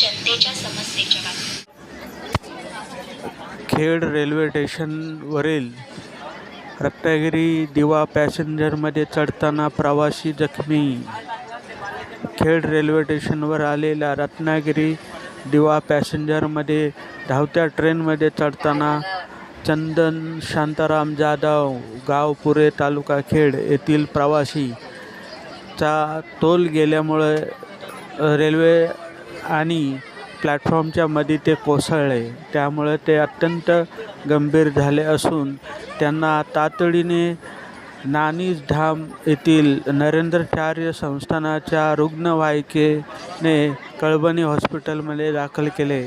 जनतेच्या समस्येच्या बाबतीत. खेड रेल्वे स्टेशनवरील रत्नागिरी दिवा पॅसेंजरमध्ये चढताना प्रवासी जखमी. खेड रेल्वे स्टेशनवर आलेल्या रत्नागिरी दिवा पॅसेंजरमध्ये धावत्या ट्रेनमध्ये चढताना चंदन शांताराम जाधव गावपुरे तालुका खेड येथील प्रवासी चा तोल गेल्यामुळे रेल्वे आणि प्लॅटफॉर्मच्या मध्ये ते कोसळले. त्यामुळे ते अत्यंत गंभीर झाले असून त्यांना तातडीने नानीज धाम येथील नरेंद्रचार्य संस्थानाच्या रुग्णवाहिकेने कळबणी हॉस्पिटलमध्ये दाखल केले.